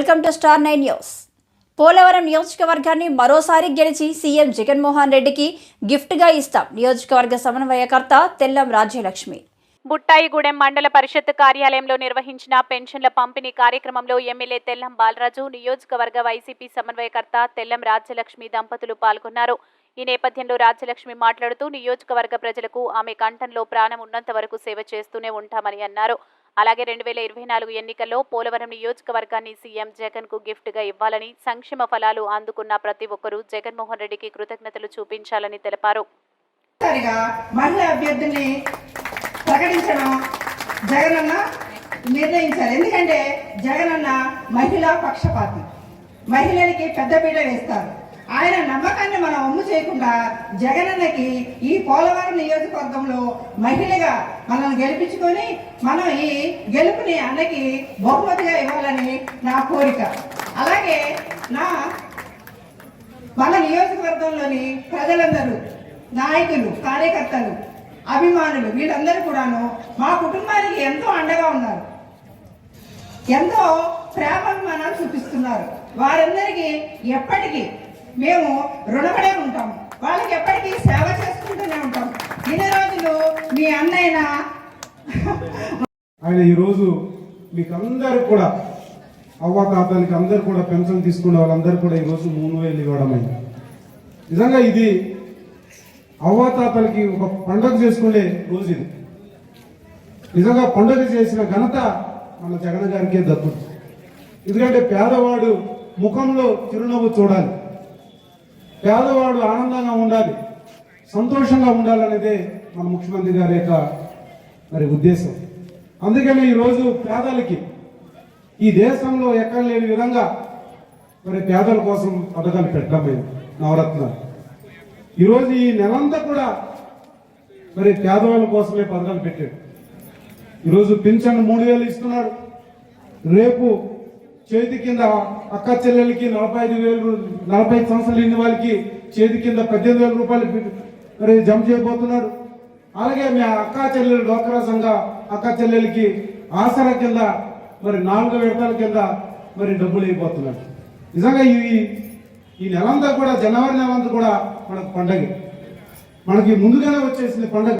Welcome to star nine news. Polavaram నియోజకవర్గాన్ని మరోసారి గెలిచి సీఎం జగన్మోహన్ రెడ్డికి గిఫ్ట్గా ఇస్తాం నియోజకవర్గ సమన్వయకర్త తెల్లం రాజ్యలక్ష్మి. బుట్టాయిగూడెం మండల పరిషత్ కార్యాలయంలో నిర్వహించిన పెన్షన్ల పంపిణీ కార్యక్రమంలో ఎమ్మెల్యే తెల్లం బాలరాజు నియోజకవర్గ వైసీపీ సమన్వయకర్త తెల్లం రాజ్యలక్ష్మి దంపతులు పాల్గొన్నారు. ఈ నేపథ్యంలో రాజ్యలక్ష్మి మాట్లాడుతూ నియోజకవర్గ ప్రజలకు ఆమె కంఠంలో ప్రాణం ఉన్నంత వరకు సేవ చేస్తూనే ఉంటామని అన్నారు. అలాగే రెండు వేల ఇరవై నాలుగు ఎన్నికల్లో పోలవరం నియోజకవర్గాన్ని సీఎం జగన్కు గిఫ్ట్గా ఇవ్వాలని సంక్షేమ ఫలాలు అందుకున్న ప్రతి ఒక్కరూ జగన్మోహన్ రెడ్డికి కృతజ్ఞతలు చూపించాలని తెలిపారు. మహిళా అభ్యర్థిని ప్రకటించడం జగనన్న నిర్ణయించారు. ఎందుకంటే జగనన్న మహిళా పక్షపాతి. మహిళలకి పెద్దపీట వేస్తారు. ఆయన నమ్మకాన్ని మనం అమ్ము చేయకుండా జగనన్నకి ఈ పోలవరం నియోజకవర్గంలో మహిళగా మనల్ని గెలిపించుకొని మనం ఈ గెలుపుని అన్నకి బహుమతిగా ఇవ్వాలని నా కోరిక. అలాగే నా మన నియోజకవర్గంలోని ప్రజలందరూ నాయకులు కార్యకర్తలు అభిమానులు వీళ్ళందరూ కూడాను మా కుటుంబానికి ఎంతో అండగా ఉన్నారు. ఎంతో ప్రేమాభిమానాలు చూపిస్తున్నారు. వారందరికీ ఎప్పటికీ మేము రుణపడే ఉంటాం. వాళ్ళకి ఎప్పటికీ సేవ చేసుకుంటూనే ఉంటాం. ఇన్ని రోజులు మీ అన్నయ్య ఆయన ఈరోజు మీకు అందరూ కూడా అవ్వాతాతలకి అందరు కూడా పెన్షన్ తీసుకునే వాళ్ళందరూ కూడా ఈరోజు మూడు వేలు ఇవ్వడం అయింది. నిజంగా ఇది అవ్వాతాతలకి ఒక పండుగ చేసుకునే రోజు ఇది. నిజంగా పండుగ చేసిన ఘనత మన జగన్ గారికే దక్కుతుంది. ఎందుకంటే పేదవాడు ముఖంలో చిరునవ్వు చూడాలి. పేదవాడు ఆనందంగా ఉండాలి సంతోషంగా ఉండాలనేదే మన ముఖ్యమంత్రి గారి యొక్క మరి ఉద్దేశం. అందుకనే ఈరోజు పేదలకి ఈ దేశంలో ఎక్కడ లేని విధంగా మరి పేదల కోసం పథకాలు పెట్టడమైంది నవరత్నాలు. ఈరోజు ఈ నెలంతా కూడా మరి పేదవాళ్ళ కోసమే పథకాలు పెట్టాడు ఈరోజు పింఛన్ మూడు వేలు ఇస్తున్నారు. రేపు చేతి కింద అక్క చెల్లెలకి నలభై ఐదు వేలు నలభై ఐదు సంవత్సరాలు ఇన్ని వాళ్ళకి చేతి కింద పద్దెనిమిది వేల రూపాయలు మరి జమ చేయబోతున్నారు. అలాగే మీ అక్క చెల్లెలు డోక్రా సంఘ అక్క చెల్లెలకి ఆసరా కింద మరి నాలుగు విడతల కింద మరి డబ్బులు అయిపోతున్నాడు నిజంగా ఈ ఈ నెలంతా కూడా జనవరి నెలంతా కూడా మనకు పండగ. మనకి ముందుగానే వచ్చేసింది పండగ.